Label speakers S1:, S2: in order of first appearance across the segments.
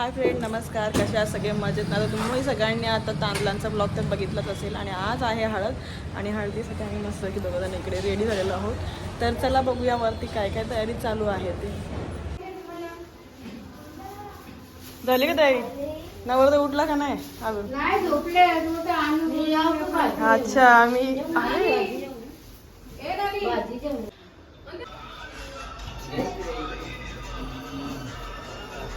S1: Hi friend नमस्कार. कशा सगळे? मजेत ना? तर तुम्ही सगळ्यांनी आता तांदळांचा ब्लॉग तर बघितलाच असेल आणि आज आहे हळद आणि हळदीसाठी आम्ही मस्त की दोघं इकडे रेडी झालेलो आहोत. तर चला बघूया वरती काय काय तयारी चालू आहे ते. झाली का ताई नवर उठला का नाही अजून?
S2: तर.
S1: अच्छा आम्ही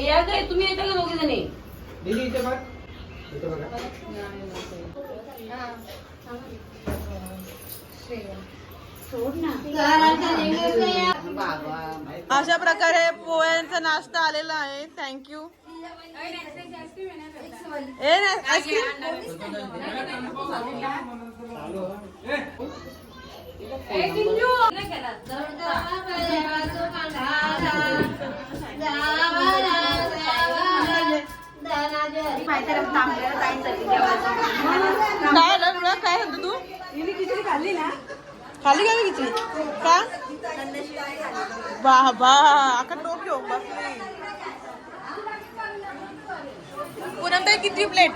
S3: या काय तुम्ही येता का दोघे जणी
S1: अशा प्रकारे पोळ्यांचा नाश्ता आलेला आहे. थँक्यू ए नाही, काय आलं काय म्हणतो तू खाल्ली का? मी खिचडी का बाबा अका टोप बसली. पूनम ताई किती प्लेट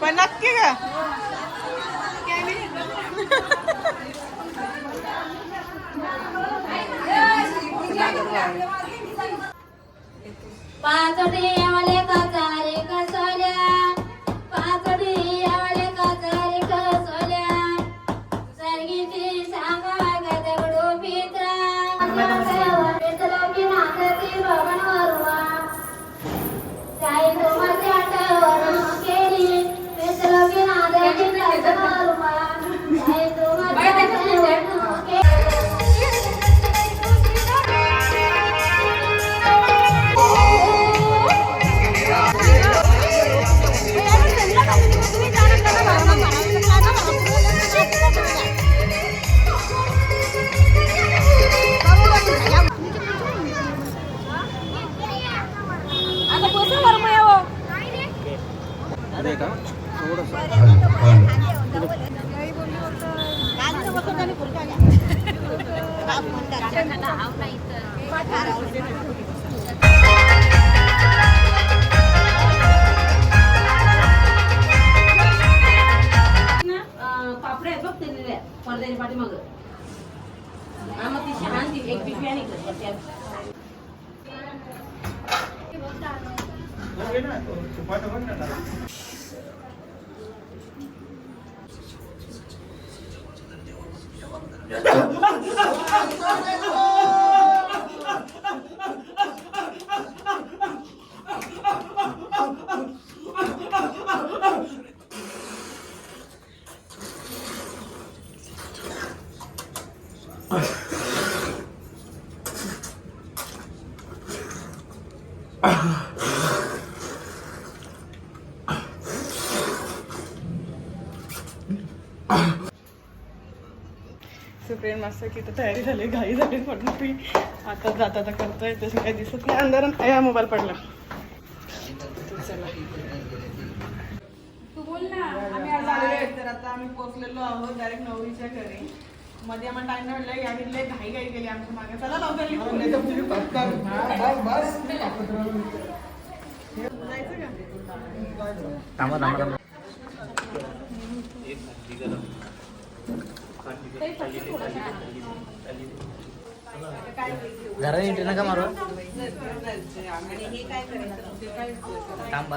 S1: पण नक्की का?
S2: पाचडी आले
S3: कसारे कसा पडद्याच्या पाठीमाग हा मग ती शहाण ती एक पिशवी आणि इकडे त्यात.
S1: सो फ्रेंड मस्त की तर तयारी झाली घाई झाली म्हणून मी आता जाता आता करतोय तसं काही दिसत नाही. अंधारात या मोबाईल पडला. चला आम्ही आज आलेलो आहे. तर आता आम्ही पोहोचलेलो आहोत डायरेक्ट नवरीच्या घरी. मध्ये आम्हाला टाइम नाही याने लय घाई घाई केली आमच्या मागे. चला लवकर थांबा थांबा का
S4: घरात एंट्री नका मारू. थांबा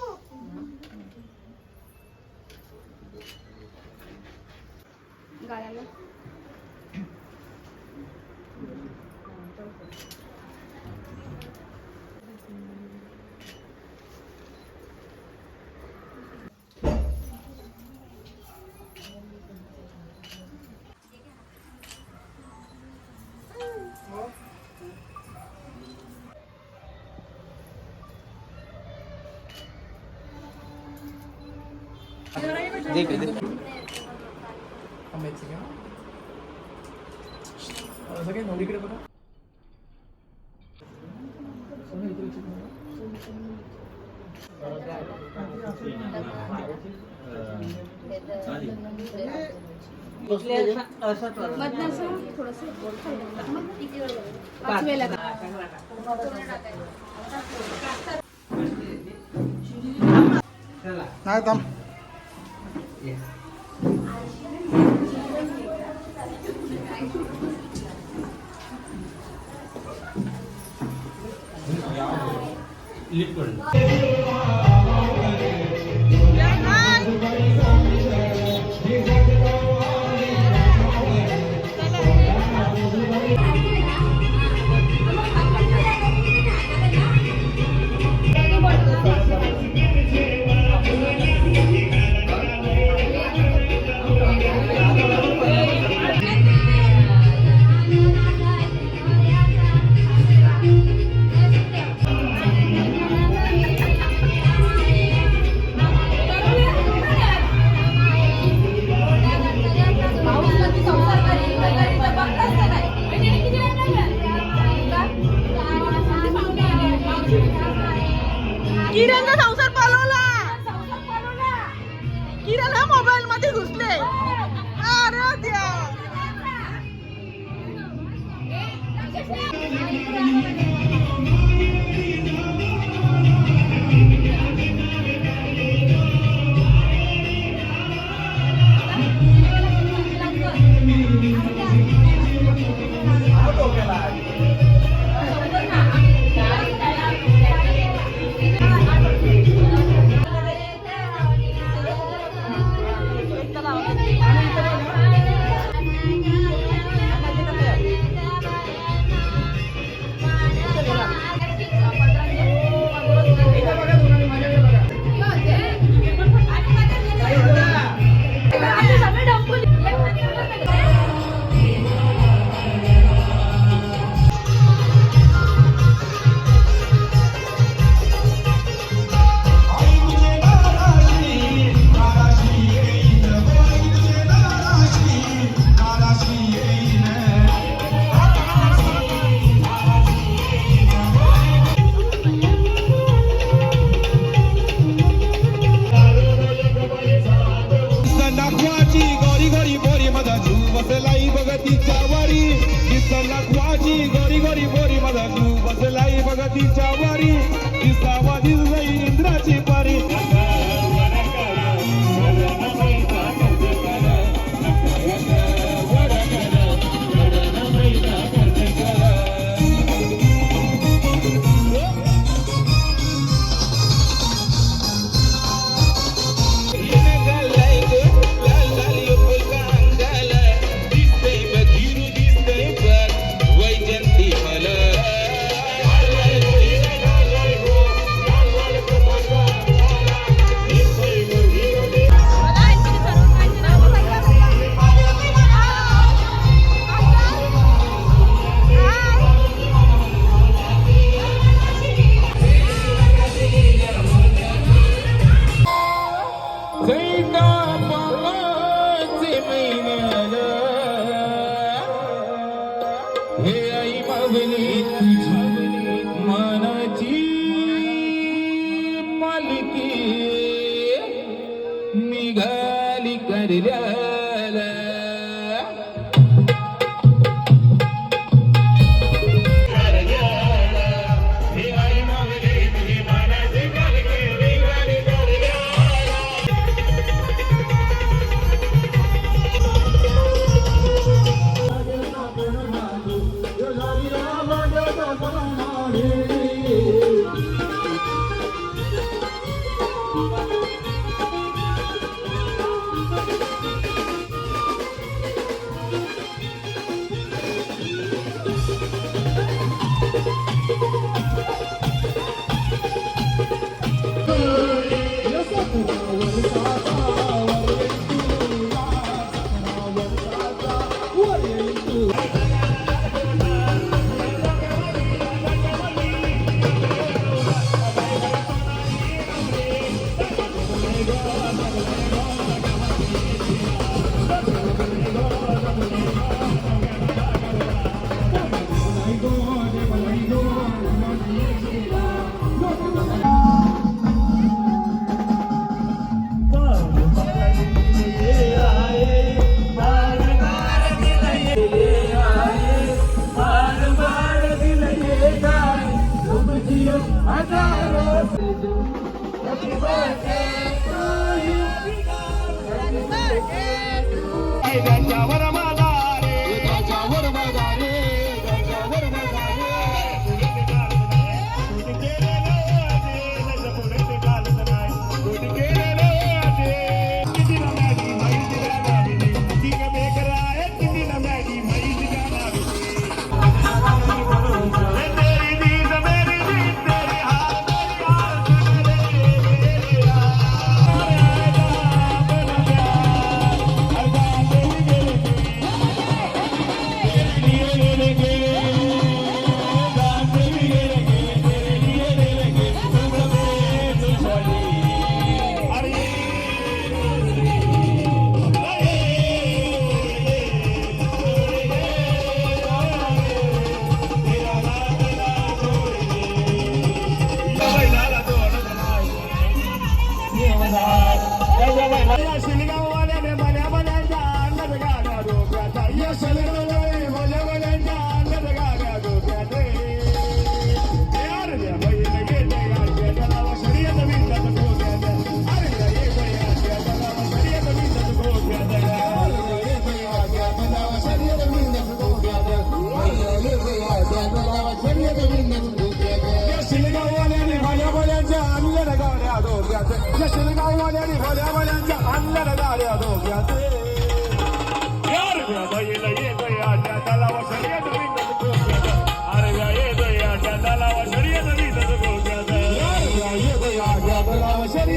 S3: काढायला देख देख सगळे नवरीकडे बघा. नाही liquid Thank you. Thank you. आहे.
S5: त्याच्यावर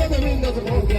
S6: Never win doesn't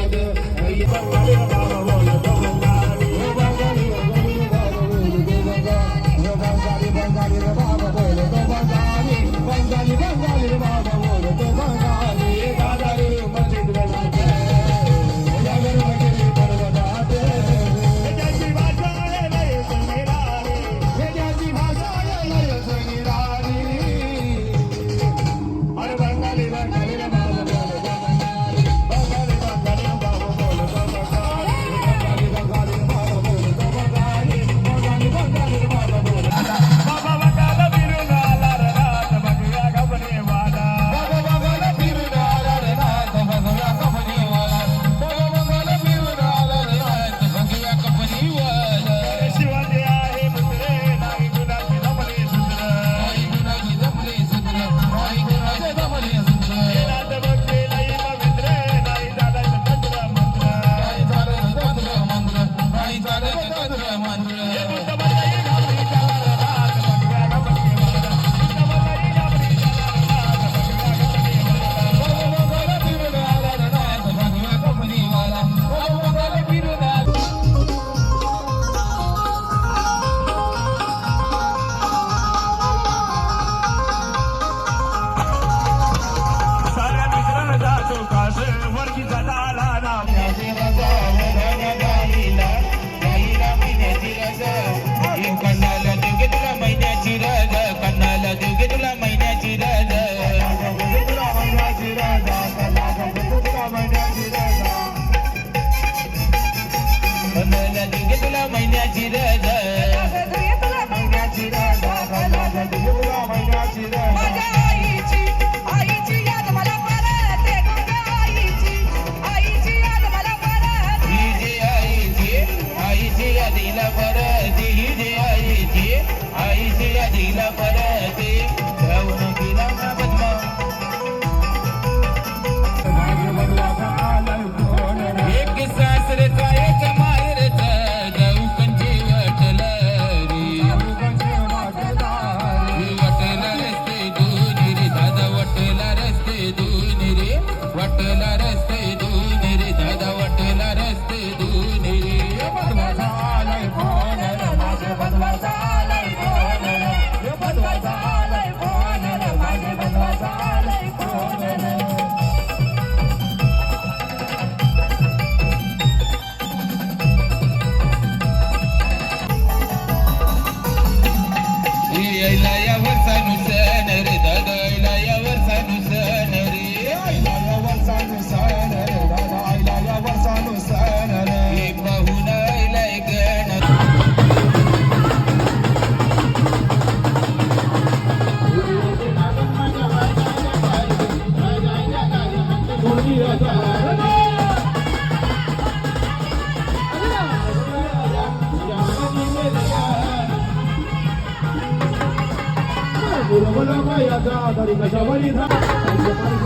S6: Guru Vallabhaya Jadari Kashavani Dhara Jadari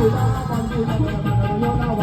S6: Guru Vallabhaya Jadari Kashavani Dhara